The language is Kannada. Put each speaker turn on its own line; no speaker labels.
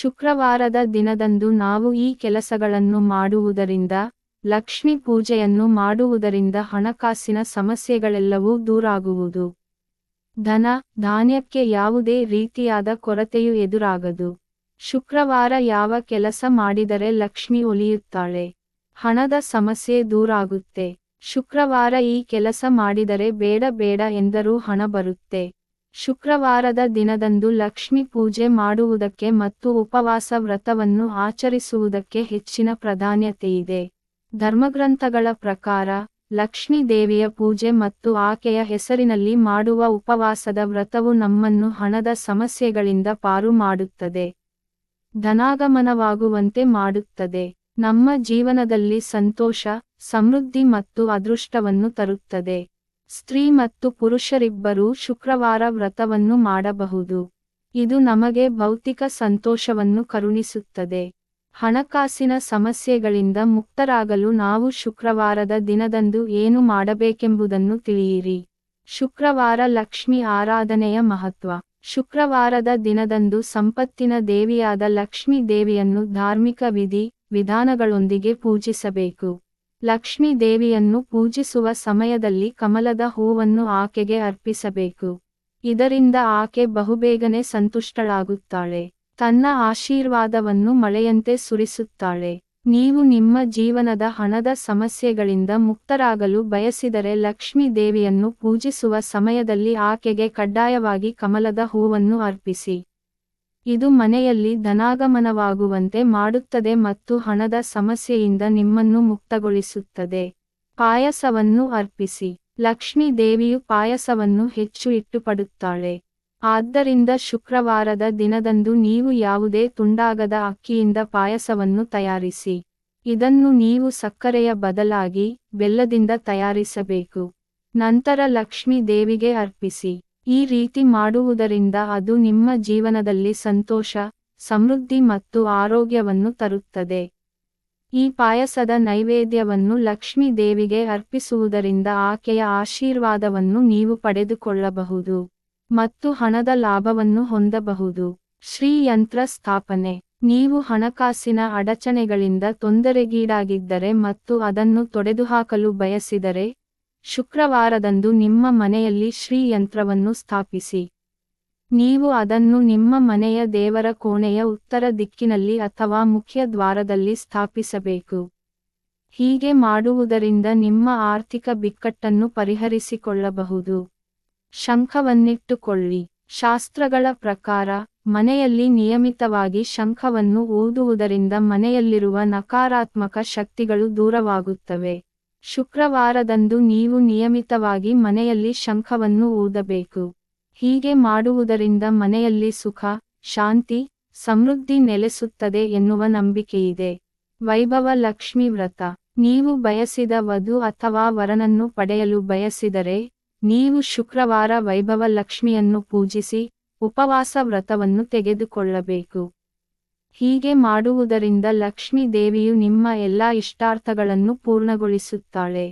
ಶುಕ್ರವಾರದ ದಿನದಂದು ನಾವು ಈ ಕೆಲಸಗಳನ್ನು ಮಾಡುವುದರಿಂದ, ಲಕ್ಷ್ಮಿ ಪೂಜೆಯನ್ನು ಮಾಡುವುದರಿಂದ ಹಣಕಾಸಿನ ಸಮಸ್ಯೆಗಳೆಲ್ಲವೂ ದೂರಾಗುವುದು. ಧನ, ಧಾನ್ಯಕ್ಕೆ ಯಾವುದೇ ರೀತಿಯಾದ ಕೊರತೆಯು ಎದುರಾಗದು. ಶುಕ್ರವಾರ ಯಾವ ಕೆಲಸ ಮಾಡಿದರೆ ಲಕ್ಷ್ಮಿ ಒಲಿಯುತ್ತಾಳೆ. ಹಣದ ಸಮಸ್ಯೆ ದೂರಾಗುತ್ತೆ. ಶುಕ್ರವಾರ ಈ ಕೆಲಸ ಮಾಡಿದರೆ ಬೇಡ ಬೇಡ ಎಂದರೂ ಹಣ ಬರುತ್ತೆ. ಶುಕ್ರವಾರದ ದಿನದಂದು ಲಕ್ಷ್ಮಿ ಪೂಜೆ ಮಾಡುವುದಕ್ಕೆ ಮತ್ತು ಉಪವಾಸ ವ್ರತವನ್ನು ಆಚರಿಸುವುದಕ್ಕೆ ಹೆಚ್ಚಿನ ಪ್ರಾಧಾನ್ಯತೆಯಿದೆ. ಧರ್ಮಗ್ರಂಥಗಳ ಪ್ರಕಾರ, ಲಕ್ಷ್ಮಿ ದೇವಿಯ ಪೂಜೆ ಮತ್ತು ಆಕೆಯ ಹೆಸರಿನಲ್ಲಿ ಮಾಡುವ ಉಪವಾಸದ ವ್ರತವು ನಮ್ಮನ್ನು ಹಣದ ಸಮಸ್ಯೆಗಳಿಂದ ಪಾರು ಮಾಡುತ್ತದೆ. ಧನಾಗಮನವಾಗುವಂತೆ ಮಾಡುತ್ತದೆ. ನಮ್ಮ ಜೀವನದಲ್ಲಿ ಸಂತೋಷ, ಸಮೃದ್ಧಿ ಮತ್ತು ಅದೃಷ್ಟವನ್ನು ತರುತ್ತದೆ. ಸ್ತ್ರೀ ಮತ್ತು ಪುರುಷರಿಬ್ಬರೂ ಶುಕ್ರವಾರ ವ್ರತವನ್ನು ಮಾಡಬಹುದು. ಇದು ನಮಗೆ ಭೌತಿಕ ಸಂತೋಷವನ್ನು ಕರುಣಿಸುತ್ತದೆ. ಹಣಕಾಸಿನ ಸಮಸ್ಯೆಗಳಿಂದ ಮುಕ್ತರಾಗಲು ನಾವು ಶುಕ್ರವಾರದ ದಿನದಂದು ಏನು ಮಾಡಬೇಕೆಂಬುದನ್ನು ತಿಳಿಯಿರಿ. ಶುಕ್ರವಾರ ಲಕ್ಷ್ಮಿ ಆರಾಧನೆಯ ಮಹತ್ವ. ಶುಕ್ರವಾರದ ದಿನದಂದು ಸಂಪತ್ತಿನ ದೇವಿಯಾದ ಲಕ್ಷ್ಮೀ ದೇವಿಯನ್ನು ಧಾರ್ಮಿಕ ವಿಧಿ, ವಿಧಾನಗಳೊಂದಿಗೆ ಪೂಜಿಸಬೇಕು. ಲಕ್ಷ್ಮೀ ದೇವಿಯನ್ನು ಪೂಜಿಸುವ ಸಮಯದಲ್ಲಿ ಕಮಲದ ಹೂವನ್ನು ಆಕೆಗೆ ಅರ್ಪಿಸಬೇಕು. ಇದರಿಂದ ಆಕೆ ಬಹುಬೇಗನೆ ಸಂತುಷ್ಟಳಾಗುತ್ತಾಳೆ. ತನ್ನ ಆಶೀರ್ವಾದವನ್ನು ಮಳೆಯಂತೆ ಸುರಿಸುತ್ತಾಳೆ. ನೀವು ನಿಮ್ಮ ಜೀವನದ ಹಣದ ಸಮಸ್ಯೆಗಳಿಂದ ಮುಕ್ತರಾಗಲು ಬಯಸಿದರೆ ಲಕ್ಷ್ಮೀ ದೇವಿಯನ್ನು ಪೂಜಿಸುವ ಸಮಯದಲ್ಲಿ ಆಕೆಗೆ ಕಡ್ಡಾಯವಾಗಿ ಕಮಲದ ಹೂವನ್ನು ಅರ್ಪಿಸಿ. ಇದು ಮನೆಯಲ್ಲಿ ಧನಾಗಮನವಾಗುವಂತೆ ಮಾಡುತ್ತದೆ ಮತ್ತು ಹಣದ ಸಮಸ್ಯೆಯಿಂದ ನಿಮ್ಮನ್ನು ಮುಕ್ತಗೊಳಿಸುತ್ತದೆ. ಪಾಯಸವನ್ನು ಅರ್ಪಿಸಿ. ಲಕ್ಷ್ಮೀ ದೇವಿಯು ಪಾಯಸವನ್ನು ಹೆಚ್ಚು ಇಟ್ಟುಪಡುತ್ತಾಳೆ. ಆದ್ದರಿಂದ ಶುಕ್ರವಾರದ ದಿನದಂದು ನೀವು ಯಾವುದೇ ತುಂಡಾಗದ ಅಕ್ಕಿಯಿಂದ ಪಾಯಸವನ್ನು ತಯಾರಿಸಿ. ಇದನ್ನು ನೀವು ಸಕ್ಕರೆಯ ಬದಲಾಗಿ ಬೆಲ್ಲದಿಂದ ತಯಾರಿಸಬೇಕು. ನಂತರ ಲಕ್ಷ್ಮೀ ದೇವಿಗೆ ಅರ್ಪಿಸಿ. ಈ ರೀತಿ ಮಾಡುವುದರಿಂದ ಅದು ನಿಮ್ಮ ಜೀವನದಲ್ಲಿ ಸಂತೋಷ, ಸಮೃದ್ಧಿ ಮತ್ತು ಆರೋಗ್ಯವನ್ನು ತರುತ್ತದೆ. ಈ ಪಾಯಸದ ನೈವೇದ್ಯವನ್ನು ಲಕ್ಷ್ಮೀ ದೇವಿಗೆ ಅರ್ಪಿಸುವುದರಿಂದ ಆಕೆಯ ಆಶೀರ್ವಾದವನ್ನು ನೀವು ಪಡೆದುಕೊಳ್ಳಬಹುದು ಮತ್ತು ಹಣದ ಲಾಭವನ್ನು ಹೊಂದಬಹುದು. ಶ್ರೀಯಂತ್ರ ಸ್ಥಾಪನೆ. ನೀವು ಹಣಕಾಸಿನ ಅಡಚಣೆಗಳಿಂದ ತೊಂದರೆಗೀಡಾಗಿದ್ದರೆ ಮತ್ತು ಅದನ್ನು ತೊಡೆದುಹಾಕಲು ಬಯಸಿದರೆ ಶುಕ್ರವಾರದಂದು ನಿಮ್ಮ ಮನೆಯಲ್ಲಿ ಶ್ರೀಯಂತ್ರವನ್ನು ಸ್ಥಾಪಿಸಿ. ನೀವು ಅದನ್ನು ನಿಮ್ಮ ಮನೆಯ ದೇವರ ಕೋಣೆಯ ಉತ್ತರ ದಿಕ್ಕಿನಲ್ಲಿ ಅಥವಾ ಮುಖ್ಯ ದ್ವಾರದಲ್ಲಿ ಸ್ಥಾಪಿಸಬೇಕು. ಹೀಗೆ ಮಾಡುವುದರಿಂದ ನಿಮ್ಮ ಆರ್ಥಿಕ ಬಿಕ್ಕಟ್ಟನ್ನು ಪರಿಹರಿಸಿಕೊಳ್ಳಬಹುದು. ಶಂಖವನ್ನಿಟ್ಟುಕೊಳ್ಳಿ. ಶಾಸ್ತ್ರಗಳ ಪ್ರಕಾರ, ಮನೆಯಲ್ಲಿ ನಿಯಮಿತವಾಗಿ ಶಂಖವನ್ನು ಓದುವುದರಿಂದ ಮನೆಯಲ್ಲಿರುವ ನಕಾರಾತ್ಮಕ ಶಕ್ತಿಗಳು ದೂರವಾಗುತ್ತವೆ. ಶುಕ್ರವಾರದಂದು ನೀವು ನಿಯಮಿತವಾಗಿ ಮನೆಯಲ್ಲಿ ಶಂಖವನ್ನು ಊದಬೇಕು. ಹೀಗೆ ಮಾಡುವುದರಿಂದ ಮನೆಯಲ್ಲಿ ಸುಖ, ಶಾಂತಿ, ಸಮೃದ್ಧಿ ನೆಲೆಸುತ್ತದೆ ಎನ್ನುವ ನಂಬಿಕೆಯಿದೆ. ವೈಭವ ಲಕ್ಷ್ಮಿ ವ್ರತ. ನೀವು ಬಯಸಿದ ವಧು ಅಥವಾ ವರನನ್ನು ಪಡೆಯಲು ಬಯಸಿದರೆ, ನೀವು ಶುಕ್ರವಾರ ವೈಭವ ಲಕ್ಷ್ಮಿಯನ್ನು ಪೂಜಿಸಿ, ಉಪವಾಸ ವ್ರತವನ್ನು ತೆಗೆದುಕೊಳ್ಳಬೇಕು. ಹೀಗೆ ಮಾಡುವುದರಿಂದ ಲಕ್ಷ್ಮೀ ದೇವಿಯು ನಿಮ್ಮ ಎಲ್ಲಾ ಇಷ್ಟಾರ್ಥಗಳನ್ನು ಪೂರ್ಣಗೊಳಿಸುತ್ತಾಳೆ.